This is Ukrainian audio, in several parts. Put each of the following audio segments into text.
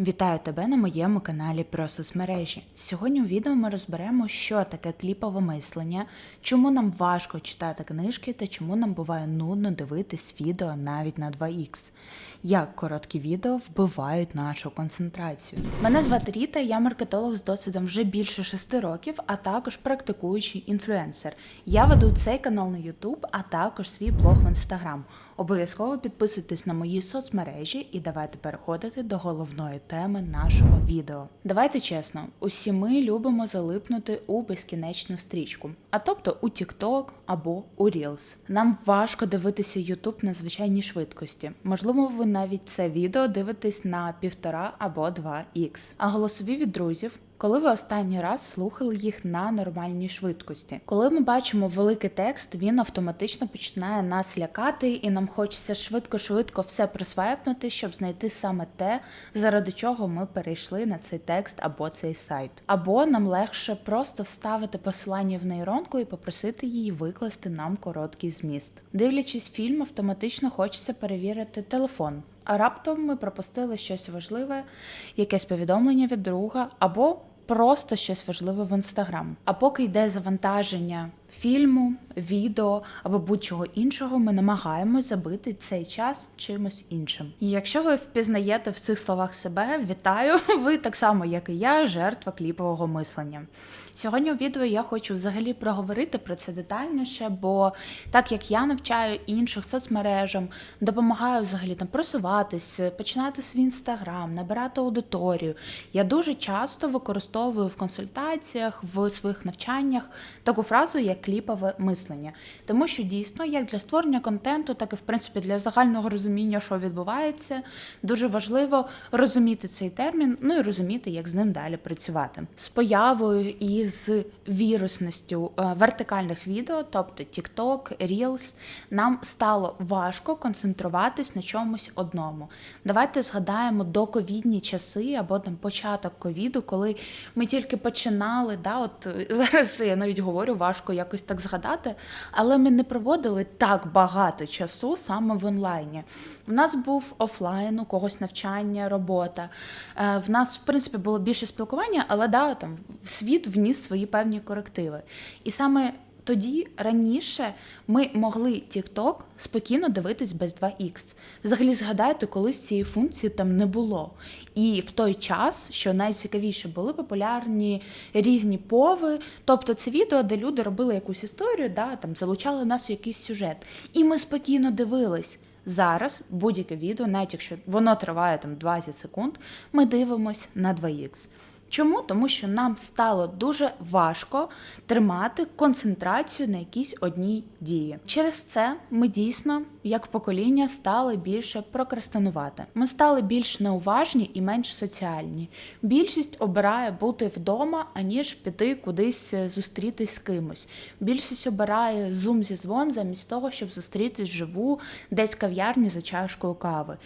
Вітаю тебе на моєму каналі про соцмережі. Сьогодні у відео ми розберемо, що таке кліпове мислення, чому нам важко читати книжки та чому нам буває нудно дивитись відео навіть на 2х. Як короткі відео вбивають нашу концентрацію. Мене звати Ріта, я маркетолог з досвідом вже більше 6 років, а також практикуючий інфлюенсер. Я веду цей канал на YouTube, а також свій блог в Instagram. Обов'язково підписуйтесь на мої соцмережі і давайте переходити до головної теми нашого відео. Давайте чесно, усі ми любимо залипнути у безкінечну стрічку, а тобто у TikTok або у Reels. Нам важко дивитися YouTube на звичайній швидкості. Можливо, ви навіть це відео дивитесь на півтора або 2х. А голосові від друзів коли ви останній раз слухали їх на нормальній швидкості? Коли ми бачимо великий текст, він автоматично починає нас лякати, і нам хочеться швидко-швидко все присвайпнути, щоб знайти саме те, заради чого ми перейшли на цей текст або цей сайт. Або нам легше просто вставити посилання в нейронку і попросити її викласти нам короткий зміст. Дивлячись фільм, автоматично хочеться перевірити телефон. А раптом ми пропустили щось важливе, якесь повідомлення від друга, або просто щось важливе в інстаграм. А поки йде завантаження фільму, відео або будь-чого іншого, ми намагаємось забити цей час чимось іншим. І якщо ви впізнаєте в цих словах себе, вітаю! Ви так само, як і я, жертва кліпового мислення. Сьогодні у відео я хочу взагалі проговорити про це детальніше, бо так як я навчаю інших соцмережам, допомагаю взагалі там просуватись, починати свій інстаграм, набирати аудиторію. Я дуже часто використовую в консультаціях, в своїх навчаннях таку фразу, як кліпове мислення. Тому що дійсно, як для створення контенту, так і в принципі для загального розуміння, що відбувається, дуже важливо розуміти цей термін, ну і розуміти, як з ним далі працювати. З появою і з вірусністю е, вертикальних відео, тобто TikTok, Reels, нам стало важко концентруватись на чомусь одному. Давайте згадаємо доковідні часи або там початок ковіду, коли ми тільки починали. Да, от е, зараз я навіть говорю, важко якось так згадати, але ми не проводили так багато часу саме в онлайні. У нас був офлайн, у когось навчання, робота. Е, В нас, в принципі, було більше спілкування, але да, там світ вніс свої певні корективи. І саме тоді раніше ми могли TikTok спокійно дивитись без 2х. Взагалі згадайте, колись цієї функції там не було. І в той час, що найцікавіше, були популярні різні пови, тобто це відео, де люди робили якусь історію, да, там залучали нас в якийсь сюжет. І ми спокійно дивились. Зараз будь-яке відео, навіть якщо воно триває там 20 секунд, ми дивимось на 2х. Чому? Тому що нам стало дуже важко тримати концентрацію на якійсь одній дії. Через це ми дійсно, як покоління, стали більше прокрастинувати. Ми стали більш неуважні і менш соціальні. Більшість обирає бути вдома, аніж піти кудись е, зустрітись з кимось. Більшість обирає зум зі дзвон замість того, щоб зустрітись вживу десь в кав'ярні за чашкою кави.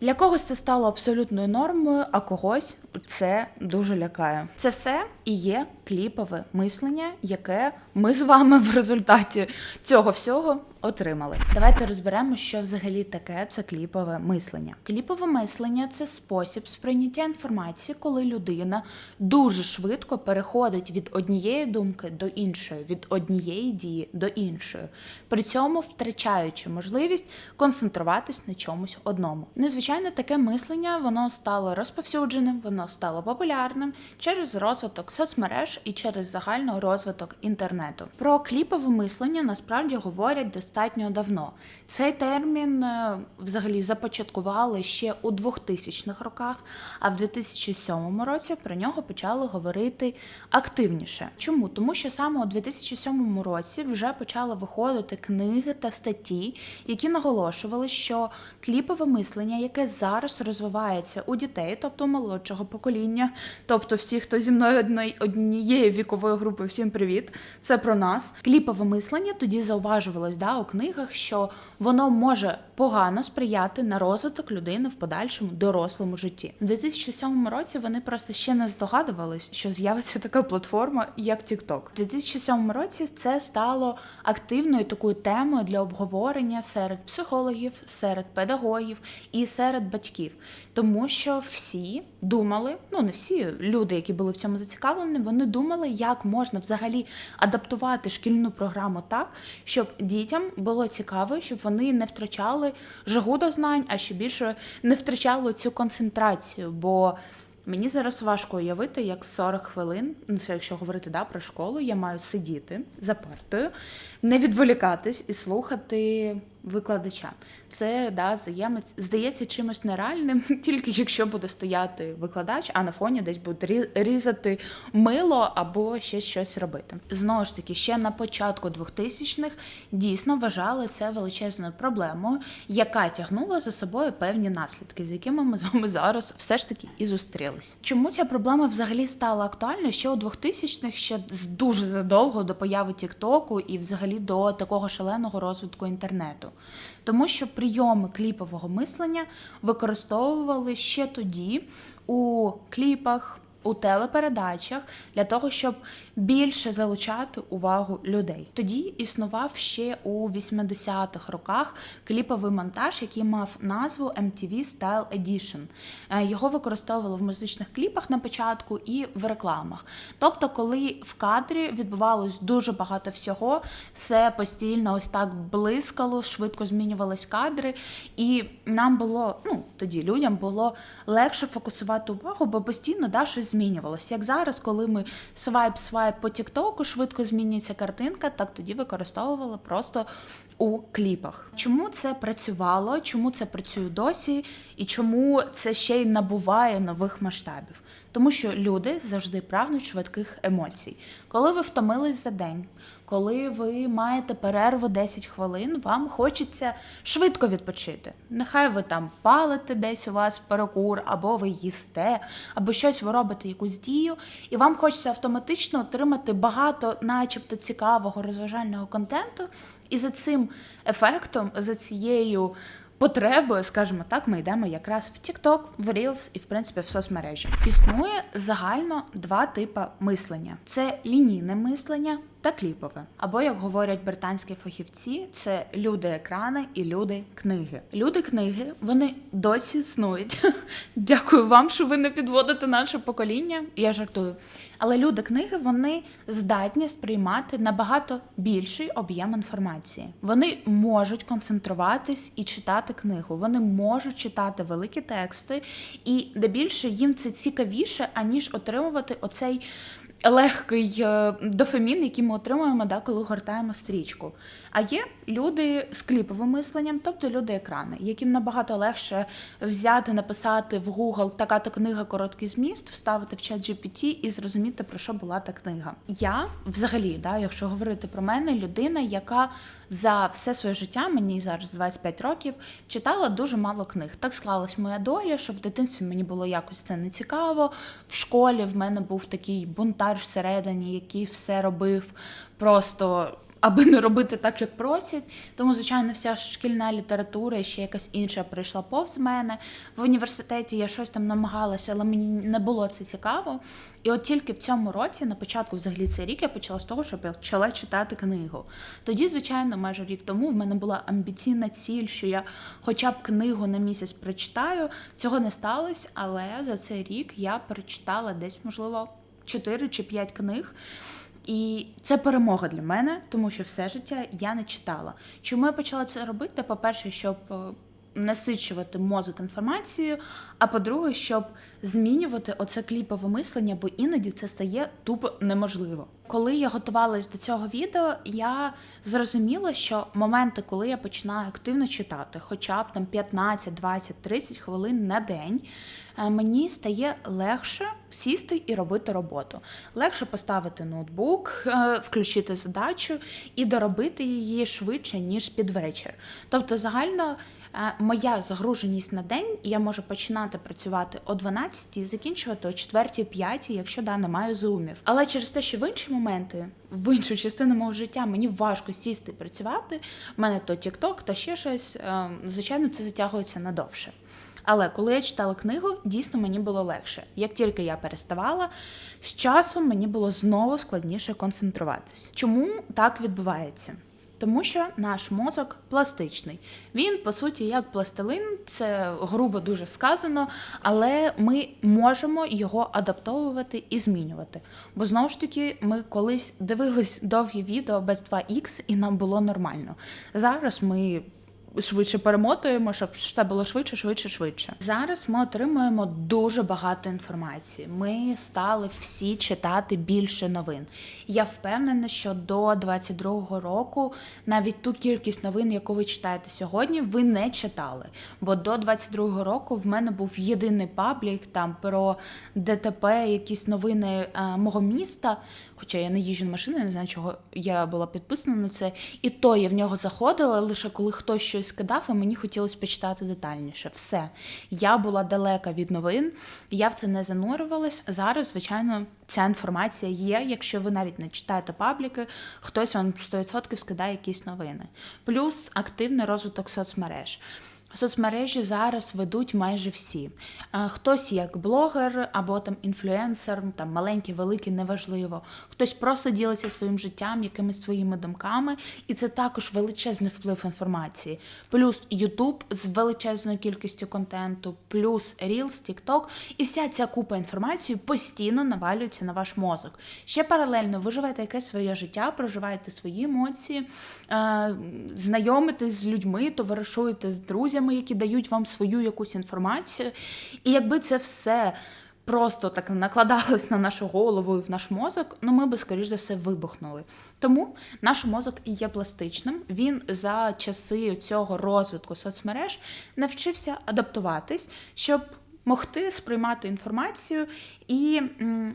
Для когось це стало абсолютною нормою, а когось це дуже лякає. Це все і є кліпове мислення, яке ми з вами в результаті цього всього отримали. Давайте розберемо, що взагалі таке це кліпове мислення. Кліпове мислення це спосіб сприйняття інформації, коли людина дуже швидко переходить від однієї думки до іншої, від однієї дії до іншої, при цьому втрачаючи можливість концентруватись на чомусь одному. Незвичайно таке мислення воно стало розповсюдженим, воно стало популярним через розвиток соцмереж і через загальний розвиток інтернету. Про кліпове мислення насправді говорять достатньо давно. Цей термін е, взагалі започаткували ще у 2000-х роках, а в 2007 році про нього почали говорити активніше. Чому? Тому що саме у 2007 році вже почали виходити книги та статті, які наголошували, що кліпове мислення, яке зараз розвивається у дітей, тобто молодшого покоління. Тобто, всі, хто зі мною однієї вікової групи, всім привіт. Це про нас. Кліпове мислення тоді зауважувалось да, у книгах, що воно може погано сприяти на розвиток людини в подальшому дорослому житті. У 2007 році вони просто ще не здогадувались, що з'явиться така платформа, як TikTok. У 2007 році це стало активною такою темою для обговорення серед психологів, серед педагогів і серед батьків, тому що всі думали, ну не всі люди, які були в цьому зацікавлені, вони думали, як можна взагалі адаптувати шкільну програму так, щоб дітям було цікаво, щоб вони не втрачали жагу до знань, а ще більше не втрачали цю концентрацію. Бо мені зараз важко уявити, як 40 хвилин, ну це якщо говорити да, про школу, я маю сидіти за партою, не відволікатись і слухати викладача. Це да, здається, здається чимось нереальним, тільки якщо буде стояти викладач, а на фоні десь буде різати мило або ще щось робити. Знову ж таки, ще на початку 2000-х дійсно вважали це величезною проблемою, яка тягнула за собою певні наслідки, з якими ми з вами зараз все ж таки і зустрілись. Чому ця проблема взагалі стала актуальною ще у 2000-х, ще дуже задовго до появи Тіктоку і взагалі до такого шаленого розвитку інтернету? Тому що прийоми кліпового мислення використовували ще тоді у кліпах. У телепередачах для того, щоб більше залучати увагу людей. Тоді існував ще у 80-х роках кліповий монтаж, який мав назву MTV Style Edition. Е, Його використовували в музичних кліпах на початку і в рекламах. Тобто, коли в кадрі відбувалось дуже багато всього, все постійно ось так блискало, швидко змінювались кадри, і нам було, ну тоді людям було легше фокусувати увагу, бо постійно да, щось змінювалося. Як зараз, коли ми свайп свайп по Тіктоку, швидко змінюється картинка, так тоді використовували просто у кліпах. Чому це працювало? Чому це працює досі? І чому це ще й набуває нових масштабів? Тому що люди завжди прагнуть швидких емоцій. Коли ви втомились за день, коли ви маєте перерву 10 хвилин, вам хочеться швидко відпочити. Нехай ви там палите десь у вас перекур, або ви їсте, або щось ви робите якусь дію, і вам хочеться автоматично отримати багато, начебто, цікавого розважального контенту. І за цим ефектом, за цією потребою, скажімо так, ми йдемо якраз в TikTok, в Reels і в принципі в соцмережі. Існує загально два типи мислення: це лінійне мислення та кліпове. Або, як говорять британські фахівці, це люди екрани і люди книги. Люди книги вони досі існують. Дякую вам, що ви не підводите наше покоління. Я жартую. Але люди книги вони здатні сприймати набагато більший об'єм інформації. Вони можуть концентруватись і читати книгу. Вони можуть читати великі тексти, і де більше їм це цікавіше, аніж отримувати оцей. Легкий е, дофамін, який ми отримуємо, да, коли гортаємо стрічку. А є люди з кліповим мисленням, тобто люди екрани, яким набагато легше взяти, написати в Google така-то книга короткий зміст, вставити в чат GPT і зрозуміти, про що була та книга. Я взагалі, да, якщо говорити про мене, людина, яка за все своє життя, мені зараз 25 років, читала дуже мало книг. Так склалась моя доля, що в дитинстві мені було якось це не цікаво. В школі в мене був такий бунтар всередині, який все робив просто. Аби не робити так, як просять. Тому, звичайно, вся шкільна література і ще якась інша прийшла повз мене. В університеті я щось там намагалася, але мені не було це цікаво. І от тільки в цьому році, на початку взагалі цей рік, я почала з того, що я почала читати книгу. Тоді, звичайно, майже рік тому в мене була амбіційна ціль, що я хоча б книгу на місяць прочитаю. Цього не сталося, але за цей рік я перечитала десь, можливо, 4 чи 5 книг. І це перемога для мене, тому що все життя я не читала. Чому я почала це робити? По-перше, щоб е, насичувати мозок інформацією, а по-друге, щоб змінювати оце кліпове мислення, бо іноді це стає тупо неможливо. Коли я готувалась до цього відео, я зрозуміла, що моменти, коли я починаю активно читати, хоча б там 15, 20, 30 хвилин на день, е, мені стає легше сісти і робити роботу. Легше поставити ноутбук, е, включити задачу і доробити її швидше, ніж під вечір. Тобто, загально Моя загруженість на день я можу починати працювати о 12 і закінчувати о 4-5, якщо да, не маю зумів. Але через те, що в інші моменти, в іншу частину мого життя мені важко сісти і працювати. в мене то TikTok, то ще щось. е, Звичайно, це затягується надовше. Але коли я читала книгу, дійсно мені було легше. Як тільки я переставала, з часом мені було знову складніше концентруватись. Чому так відбувається? Тому що наш мозок пластичний. Він, по суті, як пластилин, це грубо дуже сказано, але ми можемо його адаптовувати і змінювати. Бо знову ж таки, ми колись дивились довгі відео без 2х, і нам було нормально. Зараз ми швидше перемотуємо, щоб все було швидше, швидше, швидше. Зараз ми отримуємо дуже багато інформації. Ми стали всі читати більше новин. Я впевнена, що до 22-го року навіть ту кількість новин, яку ви читаєте сьогодні, ви не читали. Бо до 22-го року в мене був єдиний паблік там про ДТП, якісь новини е, мого міста. Хоча я не їжджу на машини, не знаю, чого я була підписана на це. І то я в нього заходила лише коли хтось щось кидав, і мені хотілося почитати детальніше. Все. Я була далека від новин, я в це не занурювалась. Зараз, звичайно, ця інформація є. Якщо ви навіть не читаєте пабліки, хтось вам 100% скидає якісь новини. Плюс активний розвиток соцмереж. Соцмережі зараз ведуть майже всі. Е, Хтось як блогер або там інфлюенсер, там маленький, великий, неважливо. Хтось просто ділиться своїм життям, якимись своїми думками, і це також величезний вплив інформації. Плюс Ютуб з величезною кількістю контенту, плюс Reels, TikTok, і вся ця купа інформації постійно навалюється на ваш мозок. Ще паралельно ви живете якесь своє життя, проживаєте свої емоції, е, знайомитесь з людьми, товаришуєте з друзями, які дають вам свою якусь інформацію. І якби це все просто так накладалось на нашу голову і в наш мозок, ну ми би, скоріш за все, вибухнули. Тому наш мозок є пластичним. Він за часи цього розвитку соцмереж навчився адаптуватись, щоб могти сприймати інформацію і,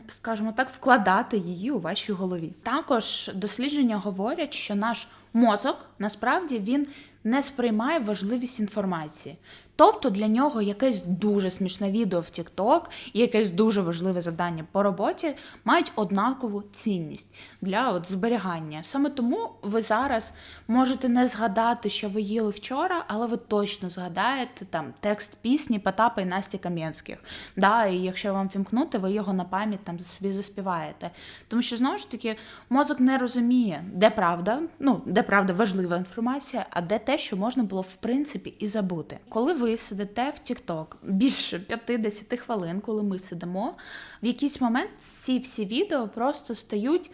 скажімо так, вкладати її у вашій голові. Також дослідження говорять, що наш мозок насправді він не сприймає важливість інформації. Тобто для нього якесь дуже смішне відео в TikTok і якесь дуже важливе завдання по роботі мають однакову цінність для от зберігання. Саме тому ви зараз можете не згадати, що ви їли вчора, але ви точно згадаєте там текст пісні Потапа і Насті Кам'янських. Да, і якщо вам вімкнути, ви його на пам'ять там собі заспіваєте. Тому що знову ж таки мозок не розуміє, де правда, ну де правда важлива інформація, а де те, що можна було в принципі і забути. Коли ви сидите в TikTok більше 50 хвилин, коли ми сидимо, в якийсь момент ці всі відео просто стають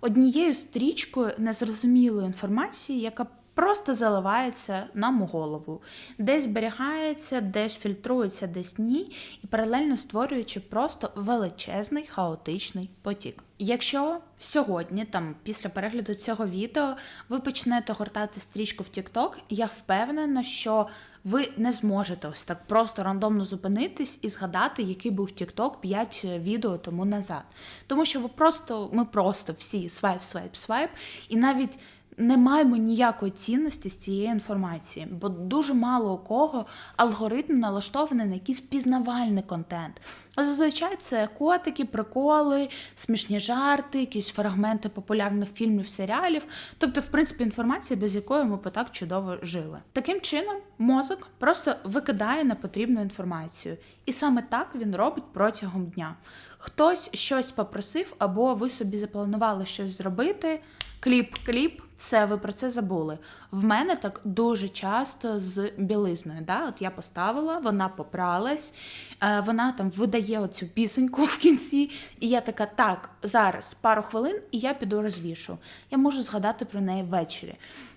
однією стрічкою незрозумілої інформації, яка просто заливається нам у голову, десь зберігається, десь фільтрується, десь ні, і паралельно створюючи просто величезний хаотичний потік. Якщо сьогодні, там після перегляду цього відео, ви почнете гортати стрічку в TikTok, я впевнена, що ви не зможете ось так просто рандомно зупинитись і згадати, який був TikTok 5 відео тому назад. Тому що ви просто, ми просто всі свайп, свайп, свайп, і навіть не маємо ніякої цінності з цієї інформації, бо дуже мало у кого алгоритм налаштований на якийсь пізнавальний контент. А зазвичай це котики, приколи, смішні жарти, якісь фрагменти популярних фільмів, серіалів, тобто, в принципі, інформація, без якої ми потак чудово жили. Таким чином, мозок просто викидає непотрібну інформацію, і саме так він робить протягом дня. Хтось щось попросив, або ви собі запланували щось зробити. Кліп, кліп, все, ви про це забули. В мене так дуже часто з білизною. Да? От я поставила, вона попралась, е, вона там видає оцю пісеньку в кінці, і я така, так, зараз пару хвилин, і я піду розвішу. Я можу згадати про неї ввечері.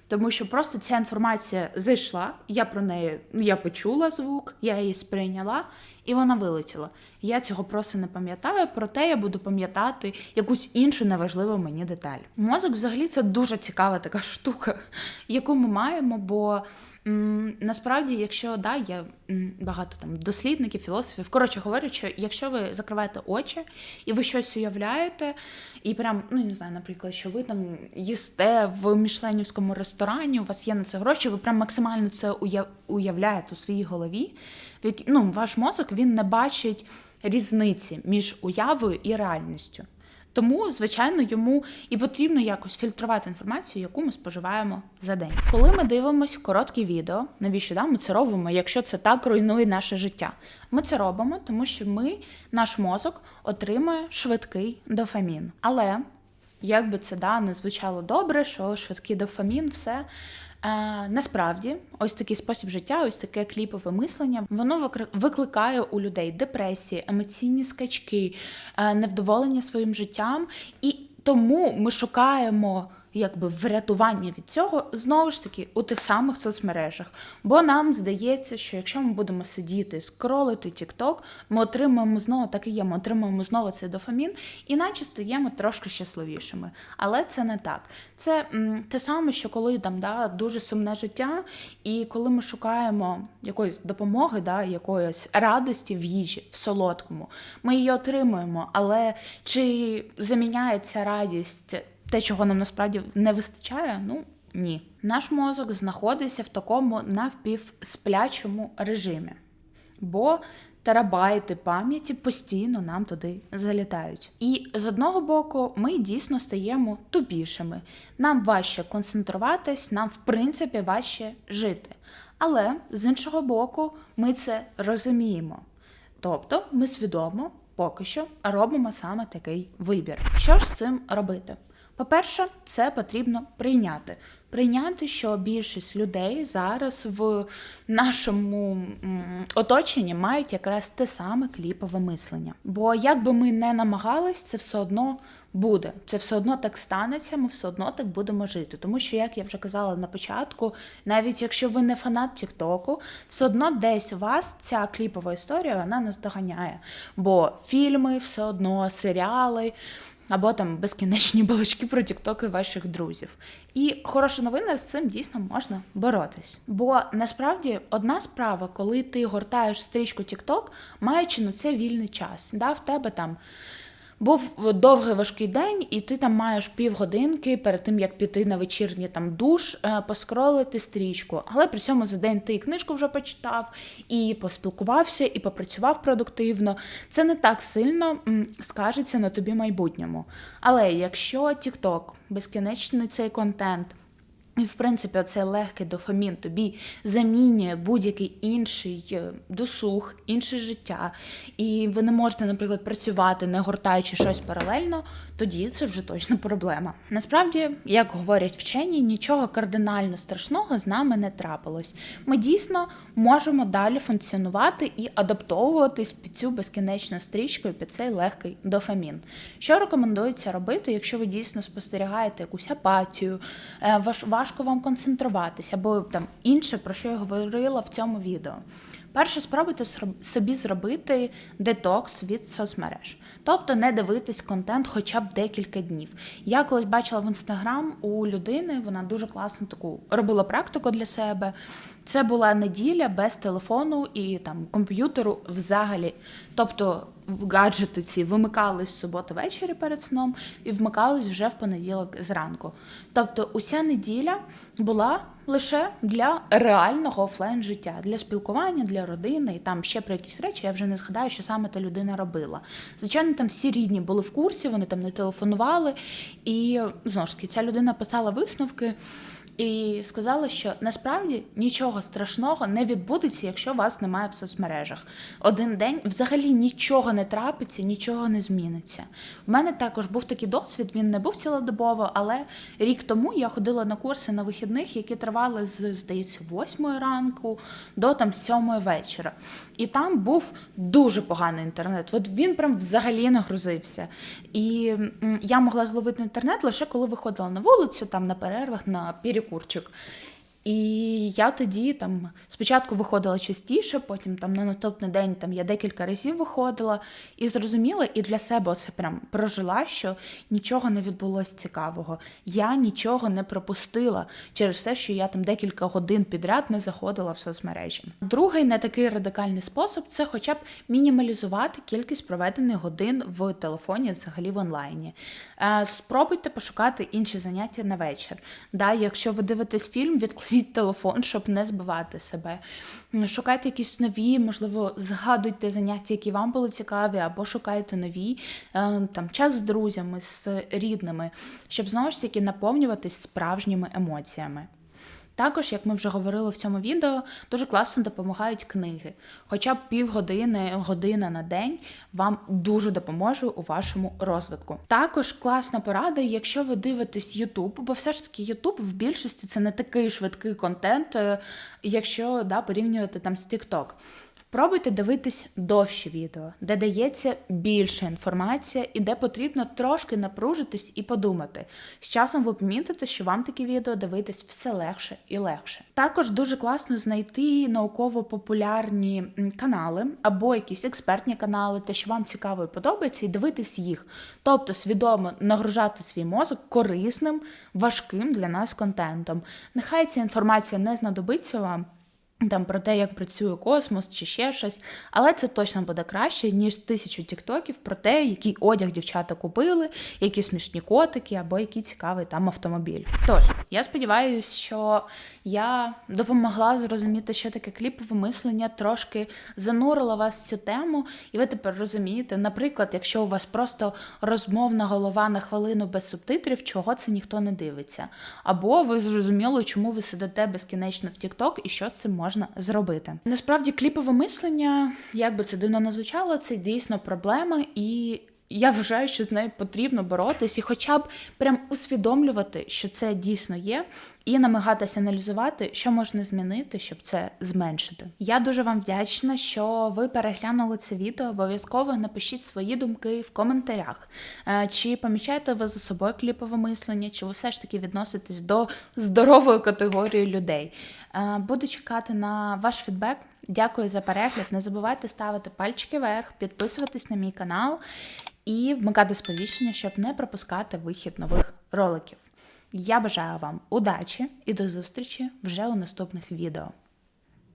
Тому що просто ця інформація зайшла, я про неї, ну, я почула звук, я її сприйняла, і вона вилетіла. Я цього просто не пам'ятаю, проте я буду пам'ятати якусь іншу неважливу мені деталь. Мозок взагалі це дуже цікава така штука, яку ми маємо, бо насправді, якщо да, є багато там дослідників, філософів, коротше говорять, що якщо ви закриваєте очі і ви щось уявляєте, і прям, ну не знаю, наприклад, що ви там їсте в мішленівському ресторані, у вас є на це гроші, ви прям максимально це уяв- уявляєте у своїй голові. Ну, ваш мозок він не бачить різниці між уявою і реальністю. Тому, звичайно, йому і потрібно якось фільтрувати інформацію, яку ми споживаємо за день. Коли ми дивимося короткі відео, навіщо да, ми це робимо, якщо це так руйнує наше життя? Ми це робимо, тому що ми, наш мозок, отримує швидкий дофамін. Але як би це да, не звучало добре, що швидкий дофамін, все. Насправді, ось такий спосіб життя, ось таке кліпове мислення, воно викликає у людей депресії, емоційні скачки, е, невдоволення своїм життям, і тому ми шукаємо якби врятування від цього знову ж таки у тих самих соцмережах. Бо нам здається, що якщо ми будемо сидіти, скролити TikTok, ми отримаємо знову так і є, ми отримаємо знову цей дофамін, іначе стаємо трошки щасливішими. Але це не так. Це м, те саме, що коли там да, дуже сумне життя, і коли ми шукаємо якоїсь допомоги, да, якоїсь радості в їжі, в солодкому, ми її отримуємо. Але чи заміняє ця радість те, чого нам насправді не вистачає? Ну ні. Наш мозок знаходиться в такому навпівсплячому режимі, бо терабайти пам'яті постійно нам туди залітають. І з одного боку, ми дійсно стаємо тупішими. Нам важче концентруватись, нам в принципі важче жити. Але з іншого боку, ми це розуміємо. Тобто ми свідомо поки що робимо саме такий вибір. Що ж з цим робити? По-перше, це потрібно прийняти. Прийняти, що більшість людей зараз в нашому оточенні мають якраз те саме кліпове мислення. Бо як би ми не намагались, це все одно буде. Це все одно так станеться, ми все одно так будемо жити. Тому що, як я вже казала на початку, навіть якщо ви не фанат Тіктоку, все одно десь вас ця кліпова історія вона наздоганяє. Бо фільми, все одно, серіали. Або там безкінечні балачки про тіктоки ваших друзів. І хороша новина з цим дійсно можна боротись. Бо насправді одна справа, коли ти гортаєш стрічку TikTok, маючи на це вільний час. Да, в тебе там був довгий важкий день, і ти там маєш півгодинки перед тим, як піти на вечірній там душ, е, поскролити стрічку. Але при цьому за день ти і книжку вже почитав, і поспілкувався, і попрацював продуктивно. Це не так сильно скажеться на тобі майбутньому. Але якщо TikTok, безкінечний цей контент. І, в принципі, оцей легкий дофамін тобі замінює будь-який інший е, досуг, інше життя, і ви не можете, наприклад, працювати, не гортаючи щось паралельно, тоді це вже точно проблема. Насправді, як говорять вчені, нічого кардинально страшного з нами не трапилось. Ми дійсно можемо далі функціонувати і адаптовуватись під цю безкінечну стрічку під цей легкий дофамін. Що рекомендується робити, якщо ви дійсно спостерігаєте якусь апатію, е, важко вам концентруватися, або там інше, про що я говорила в цьому відео. Перше, спробуйте собі зробити детокс від соцмереж, тобто не дивитись контент хоча б декілька днів. Я колись бачила в інстаграм у людини, вона дуже класно таку робила практику для себе. Це була неділя без телефону і там комп'ютеру взагалі. Тобто гаджети ці вимикались в суботу ввечері перед сном і вмикались вже в понеділок зранку. Тобто, уся неділя була лише для реального офлайн життя, для спілкування, для родини і там ще про якісь речі. Я вже не згадаю, що саме та людина робила. Звичайно, там всі рідні були в курсі, вони там не телефонували. І знову ж таки, ця людина писала висновки. І сказала, що насправді нічого страшного не відбудеться, якщо вас немає в соцмережах. Один день взагалі нічого не трапиться, нічого не зміниться. У мене також був такий досвід, він не був цілодобово, але рік тому я ходила на курси на вихідних, які тривали з, здається, 8 ранку до там 7 вечора. І там був дуже поганий інтернет. От він прям взагалі нагрузився. І я могла зловити інтернет лише коли виходила на вулицю, там на перервах, на перекурчик. І я тоді там спочатку виходила частіше, потім там на наступний день там я декілька разів виходила і зрозуміла, і для себе оце прям прожила, що нічого не відбулося цікавого. Я нічого не пропустила через те, що я там декілька годин підряд не заходила в соцмережі. Другий не такий радикальний спосіб це хоча б мінімалізувати кількість проведених годин в телефоні, взагалі в онлайні. Е, Спробуйте пошукати інші заняття на вечір. Да, якщо ви дивитесь фільм, відкладіть телефон, щоб не збивати себе. Шукайте якісь нові, можливо, згадуйте заняття, які вам були цікаві, або шукайте нові е, там час з друзями, з рідними, щоб знову ж таки наповнюватись справжніми емоціями. Також, як ми вже говорили в цьому відео, дуже класно допомагають книги. Хоча б півгодини, година на день вам дуже допоможе у вашому розвитку. Також класна порада, якщо ви дивитесь YouTube, бо все ж таки YouTube в більшості це не такий швидкий контент, е, якщо да, порівнювати там з TikTok. Пробуйте дивитись довші відео, де дається більше інформація і де потрібно трошки напружитись і подумати. З часом ви помітите, що вам такі відео дивитись все легше і легше. Також дуже класно знайти науково-популярні канали або якісь експертні канали, те, що вам цікаво і подобається, і дивитись їх. Тобто свідомо нагружати свій мозок корисним, важким для нас контентом. Нехай ця інформація не знадобиться вам. Там про те, як працює космос чи ще щось, але це точно буде краще, ніж тисячу тіктоків про те, який одяг дівчата купили, які смішні котики або який цікавий там автомобіль. Тож, я сподіваюся, що я допомогла зрозуміти, що таке кліпове мислення, трошки занурила вас в цю тему, і ви тепер розумієте, наприклад, якщо у вас просто розмовна голова на хвилину без субтитрів, чого це ніхто не дивиться. Або ви зрозуміли, чому ви сидите безкінечно в TikTok і що з цим зробити. Насправді, кліпове мислення, як би це дивно не звучало, це дійсно проблема, і я вважаю, що з нею потрібно боротись і хоча б прям усвідомлювати, що це дійсно є, і намагатися аналізувати, що можна змінити, щоб це зменшити. Я дуже вам вдячна, що ви переглянули це відео. Обов'язково напишіть свої думки в коментарях. Е, Чи помічаєте ви за собою кліпове мислення, чи ви все ж таки відноситесь до здорової категорії людей? Е, Буду чекати на ваш фідбек. Дякую за перегляд. Не забувайте ставити пальчики вверх, підписуватись на мій канал і вмикати сповіщення, щоб не пропускати вихід нових роликів. Я бажаю вам удачі і до зустрічі вже у наступних відео.